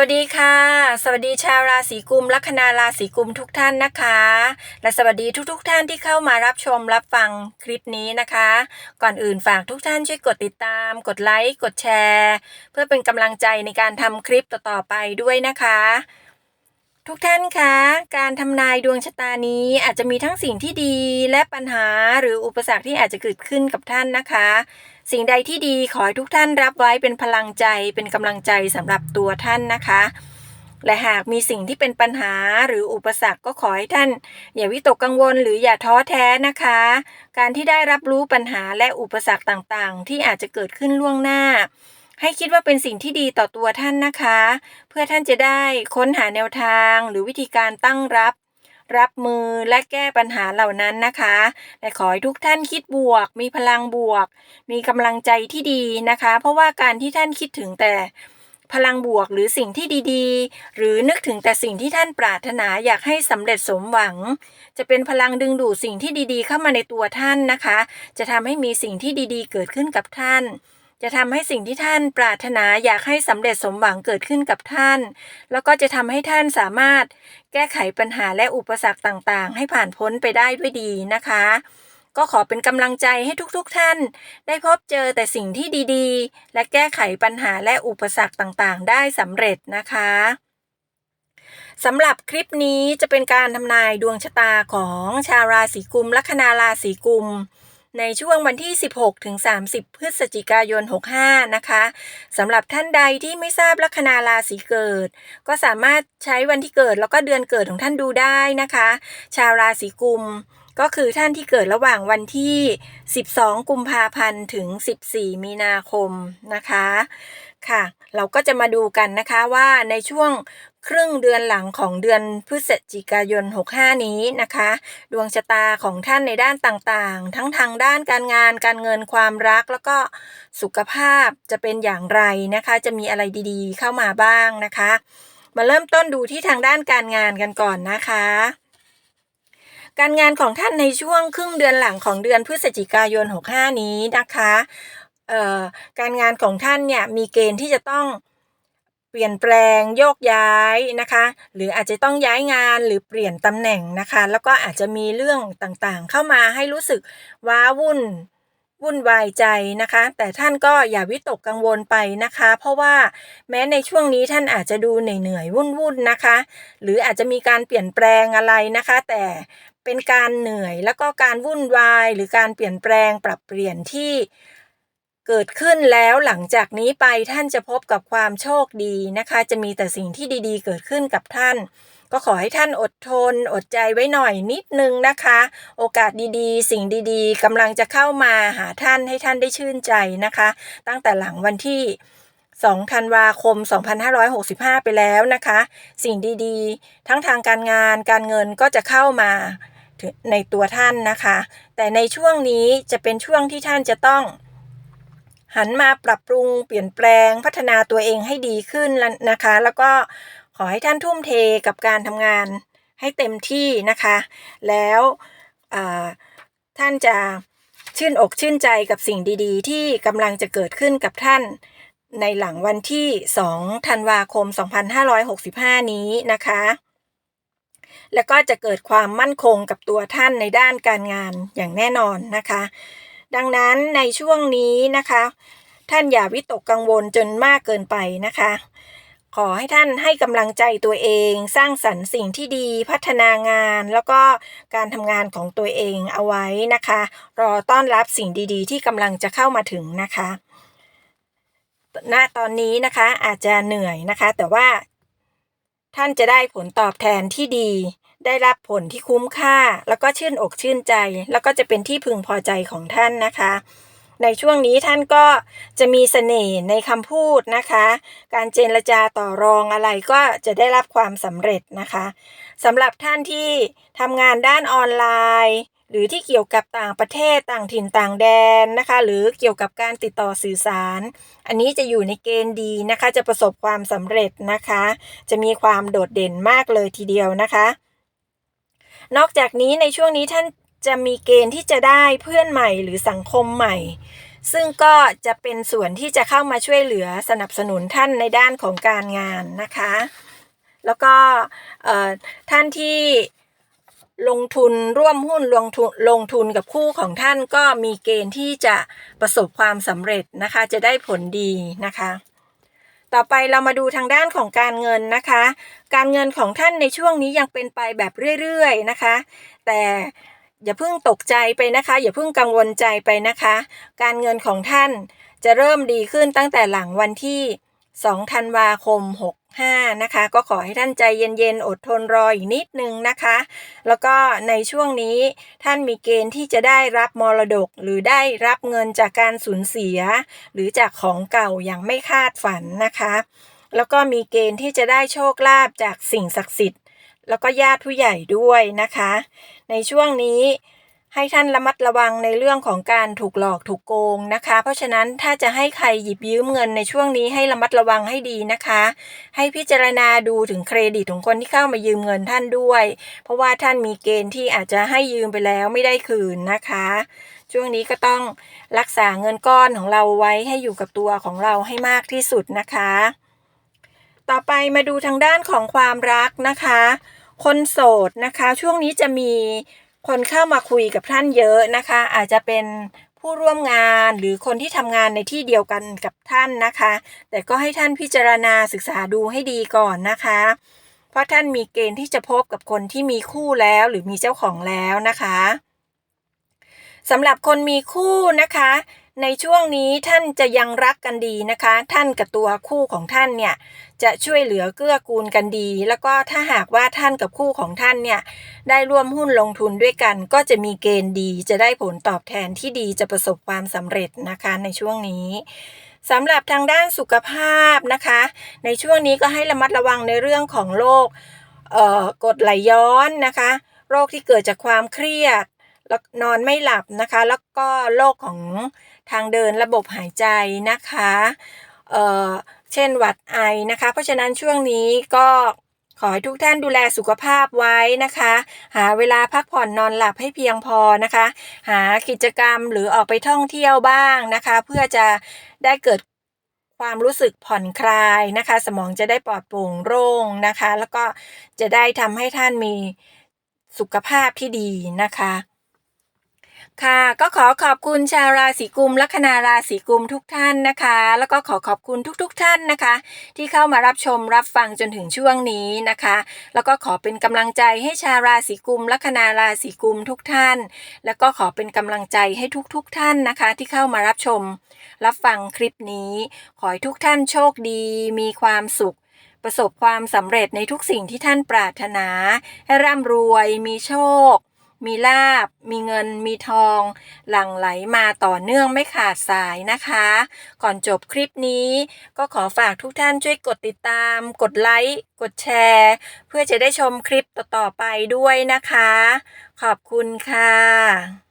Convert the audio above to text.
วัสดีค่ะ สวัสดีชาวราศีกุมลัคนาราศีกุมทุกท่านนะคะ และสวัสดีทุกๆทท่านที่เข้ามารับชมรับฟังคลิปนี้นะคะ ก่อนอื่นฝากทุกท่านช่วยกดติดตาม กดไลค์กดแชร์ เพื่อเป็นกำลังใจในการทำคลิปต่อๆไปด้วยนะคะ ทุกท่านคะการทำนายดวงชะตานี้อาจจะมีทั้งสิ่งที่ดีและปัญหาหรืออุปสรรคที่อาจจะเกิดขึ้นกับท่านนะคะ สิ่งใดที่ดีขอให้ทุกท่านรับไว้เป็นพลังใจเป็นกำลังใจสำหรับตัวท่านนะคะ และหากมีสิ่งที่เป็นปัญหาหรืออุปสรรคก็ขอให้ท่าน อย่าวิตกกังวลหรืออย่าท้อแท้นะคะ การที่ได้รับรู้ปัญหาและอุปสรรคต่างๆ ที่อาจจะเกิดขึ้นล่วงหน้าให้คิดว่าเป็นสิ่งที่ดีต่อตัวท่านนะคะ เพื่อท่านจะได้ค้นหาแนวทางหรือวิธีการตั้งรับ รับมือและแก้ปัญหาเหล่านั้นนะคะและขอให้ทุกท่านคิดบวก มีพลังบวก มีกำลังใจที่ดีนะคะ เพราะว่าการที่ท่านคิดถึงแต่พลังบวกหรือสิ่งที่ดีๆ หรือนึกถึงแต่สิ่งที่ท่านปรารถนาอยากให้สำเร็จสมหวัง จะเป็นพลังดึงดูดสิ่งที่ดีๆ เข้ามาในตัวท่านนะคะ จะทำให้มีสิ่งที่ดีๆ เกิดขึ้นกับท่าน จะทำให้สิ่งที่ท่านปรารถนาอยากให้สำเร็จสมหวังเกิดขึ้นกับท่าน แล้วก็จะทำให้ท่านสามารถแก้ไขปัญหาและอุปสรรคต่างๆ ให้ผ่านพ้นไปได้ด้วยดีนะคะ ก็ขอเป็นกำลังใจให้ทุกๆทท่าน ได้พบเจอแต่สิ่งที่ดีๆ และแก้ไขปัญหาและอุปสรรคต่างๆ ได้สำเร็จนะคะสำหรับคลิปนี้จะเป็นการทำนายดวงชะตาของชาวราศีกุมลัคนาราศีกุม ในช่วงวันที่ 16 ถึง 30 พฤศจิกายน 65 นะคะสำหรับท่านใดที่ไม่ทราบลัคนาราศีเกิด ก็สามารถใช้วันที่เกิดแล้วก็เดือนเกิดของท่านดูได้นะคะ ชาวราศีกุมก็คือท่านที่เกิดระหว่างวันที่ 12 กุมภาพันธ์ ถึง 14 มีนาคมนะคะ ค่ะ เราก็จะมาดูกันนะคะว่าในช่วง ครึ่งเดือนหลังของเดือนพฤศจิกายน 65 นี้นะคะ ดวงชะตาของท่านในด้านต่างๆ ทั้งทางด้านการงานการเงินความรักแล้วก็สุขภาพจะเป็นอย่างไรนะคะ จะมีอะไรดีๆ เข้ามาบ้างนะคะ มาเริ่มต้นดูที่ทางด้านการงานกันก่อนนะคะการงานของท่านในช่วงครึ่งเดือนหลังของเดือนพฤศจิกายน 65 นี้นะคะ การงานของท่านเนี่ยมีเกณฑ์ที่จะต้อง ปลี่ยนแปลงโยกย้ายนะคะ หรืออาจจะต้องย้ายงานหรือเปลี่ยนตำแหน่งนะคะ แล้วก็อาจจะมีเรื่องต่างๆ เข้ามาให้รู้สึกว้าวุ่นวุ่นวายใจนะคะ แต่ท่านก็อย่าวิตกกังวลไปนะคะ เพราะว่าแม้ในช่วงนี้ท่านอาจจะดูเหนื่อยๆวุ่นๆนะคะ หรืออาจจะมีการเปลี่ยนแปลงอะไรนะคะ แต่เป็นการเหนื่อยแล้วก็การวุ่นวาย หรือการเปลี่ยนแปลงปรับเปลี่ยนที่ เกิดขึ้นแล้วหลังจากนี้ไปท่านจะพบกับความโชคดีนะคะ จะมีแต่สิ่งที่ดีๆ เกิดขึ้นกับท่าน ก็ขอให้ท่านอดทน อดใจไว้หน่อยนิดนึงนะคะ โอกาสดีๆ สิ่งดีๆกำลังจะเข้ามาหาท่านให้ท่านได้ชื่นใจนะคะ ตั้งแต่หลังวันที่2ธันวาคม 2565 ไปแล้วนะคะ สิ่งดีๆ ทั้งทางการงานการเงินก็จะเข้ามาในตัวท่านนะคะ แต่ในช่วงนี้จะเป็นช่วงที่ท่านจะต้อง หันมาปรับปรุงเปลี่ยนแปลงพัฒนาตัวเองให้ดีขึ้นนะคะ แล้วก็ขอให้ท่านทุ่มเทกับการทำงานให้เต็มที่นะคะ แล้วท่านจะชื่นอกชื่นใจกับสิ่งดีๆ ที่กำลังจะเกิดขึ้นกับท่านในหลังวันที่ 2 ธันวาคม 2565 นี้นะคะ แล้วก็จะเกิดความมั่นคงกับตัวท่านในด้านการงานอย่างแน่นอนนะคะ ดังนั้นในช่วงนี้นะคะ ท่านอย่าวิตกกังวลจนมากเกินไปนะคะ ขอให้ท่านให้กำลังใจตัวเอง สร้างสรรค์สิ่งที่ดีพัฒนางาน แล้วก็การทำงานของตัวเองเอาไว้นะคะ รอต้อนรับสิ่งดีๆ ที่กำลังจะเข้ามาถึงนะคะณตอนนี้นะคะอาจจะเหนื่อยนะคะ แต่ว่าท่านจะได้ผลตอบแทนที่ดี ได้รับผลที่คุ้มค่า แล้วก็ชื่นอกชื่นใจ แล้วก็จะเป็นที่พึงพอใจของท่านนะคะ ในช่วงนี้ท่านก็จะมีเสน่ห์ในคำพูดนะคะ การเจรจาต่อรองอะไรก็จะได้รับความสำเร็จนะคะสำหรับท่านที่ทำงานด้านออนไลน์ หรือที่เกี่ยวกับต่างประเทศต่างถิ่นต่างแดนนะคะ หรือเกี่ยวกับการติดต่อสื่อสาร อันนี้จะอยู่ในเกณฑ์ดีนะคะ จะประสบความสำเร็จนะคะ จะมีความโดดเด่นมากเลยทีเดียวนะคะ นอกจากนี้ในช่วงนี้ท่านจะมีเกณฑ์ที่จะได้เพื่อนใหม่หรือสังคมใหม่ ซึ่งก็จะเป็นส่วนที่จะเข้ามาช่วยเหลือสนับสนุนท่านในด้านของการงานนะคะ แล้วก็ท่านที่ลงทุนร่วมหุ้นลงทุนลงทุนกับคู่ของท่านก็มีเกณฑ์ที่จะประสบความสำเร็จนะคะ จะได้ผลดีนะคะ ต่อไปเรามาดูทางด้านของการเงินนะคะ การเงินของท่านในช่วงนี้ยังเป็นไปแบบเรื่อยๆนะคะ แต่อย่าเพิ่งตกใจไปนะคะ อย่าเพิ่งกังวลใจไปนะคะ การเงินของท่านจะเริ่มดีขึ้นตั้งแต่หลังวันที่2ธันวาคม 65 นะคะ ก็ขอให้ท่านใจเย็นๆ อดทนรออีกนิดนึงนะคะ แล้วก็ในช่วงนี้ท่านมีเกณฑ์ที่จะได้รับมรดก หรือได้รับเงินจากการสูญเสีย หรือจากของเก่าอย่างไม่คาดฝันนะคะ แล้วก็มีเกณฑ์ที่จะได้โชคลาภจากสิ่งศักดิ์สิทธิ์ แล้วก็ญาติผู้ใหญ่ด้วยนะคะ ในช่วงนี้ ให้ท่านระมัดระวังในเรื่องของการถูกหลอกถูกโกงนะคะ เพราะฉะนั้นถ้าจะให้ใครหยิบยืมเงินในช่วงนี้ให้ระมัดระวังให้ดีนะคะ ให้พิจารณาดูถึงเครดิตของคนที่เข้ามายืมเงินท่านด้วย เพราะว่าท่านมีเกณฑ์ที่อาจจะให้ยืมไปแล้วไม่ได้คืนนะคะ ช่วงนี้ก็ต้องรักษาเงินก้อนของเราไว้ให้อยู่กับตัวของเราให้มากที่สุดนะคะ ต่อไปมาดูทางด้านของความรักนะคะ คนโสดนะคะ ช่วงนี้จะมี คนเข้ามาคุยกับท่านเยอะนะคะ อาจจะเป็นผู้ร่วมงานหรือคนที่ทำงานในที่เดียวกันกับท่านนะคะ แต่ก็ให้ท่านพิจารณาศึกษาดูให้ดีก่อนนะคะ เพราะท่านมีเกณฑ์ที่จะพบกับคนที่มีคู่แล้วหรือมีเจ้าของแล้วนะคะสำหรับคนมีคู่นะคะ ในช่วงนี้ท่านจะยังรักกันดีนะคะ ท่านกับตัวคู่ของท่านเนี่ยจะช่วยเหลือเกื้อกูลกันดี แล้วก็ถ้าหากว่าท่านกับคู่ของท่านเนี่ยได้ร่วมหุ้นลงทุนด้วยกัน ก็จะมีเกณฑ์ดี จะได้ผลตอบแทนที่ดีจะประสบความสำเร็จนะคะในช่วงนี้สำหรับทางด้านสุขภาพนะคะ ในช่วงนี้ก็ให้ระมัดระวังในเรื่องของโรคเอ่อกดไหลย้อนนะคะ โรคที่เกิดจากความเครียดแล้วนอนไม่หลับนะคะ แล้วก็โรคของ ทางเดินระบบหายใจนะคะเอ่อเช่นหวัดไอนะคะ เพราะฉะนั้นช่วงนี้ก็ขอให้ทุกท่านดูแลสุขภาพไว้นะคะ หาเวลาพักผ่อนนอนหลับให้เพียงพอนะคะ หากิจกรรมหรือออกไปท่องเที่ยวบ้างนะคะ เพื่อจะได้เกิดความรู้สึกผ่อนคลายนะคะ สมองจะได้ปลอดโปร่งโล่งนะคะ แล้วก็จะได้ทำให้ท่านมีสุขภาพที่ดีนะคะ ค่ะก็ขอขอบคุณชาวราศีกุมลัคนาราศีกุมทุกท่านนะคะ แล้วก็ขอขอบคุณทุกๆทท่านนะคะ ที่เข้ามารับชมรับฟังจนถึงช่วงนี้นะคะ แล้วก็ขอเป็นกำลังใจให้ชาวราศีกุมลัคนาราศีกุมทุกท่าน แล้วก็ขอเป็นกำลังใจให้ทุกๆทท่านนะคะ ที่เข้ามารับชม รับฟังคลิปนี้ ขอให้ทุกท่านโชคดี มีความสุขประสบความสำเร็จในทุกสิ่งที่ท่านปรารถนา ให้ร่ำรวย มีโชค มีลาบ มีเงิน มีทอง หลั่งไหลมาต่อเนื่องไม่ขาดสายนะคะ ก่อนจบคลิปนี้ ก็ขอฝากทุกท่านช่วยกดติดตาม กดไลค์ กดแชร์ เพื่อจะได้ชมคลิปต่อๆไปด้วยนะคะ ขอบคุณค่ะ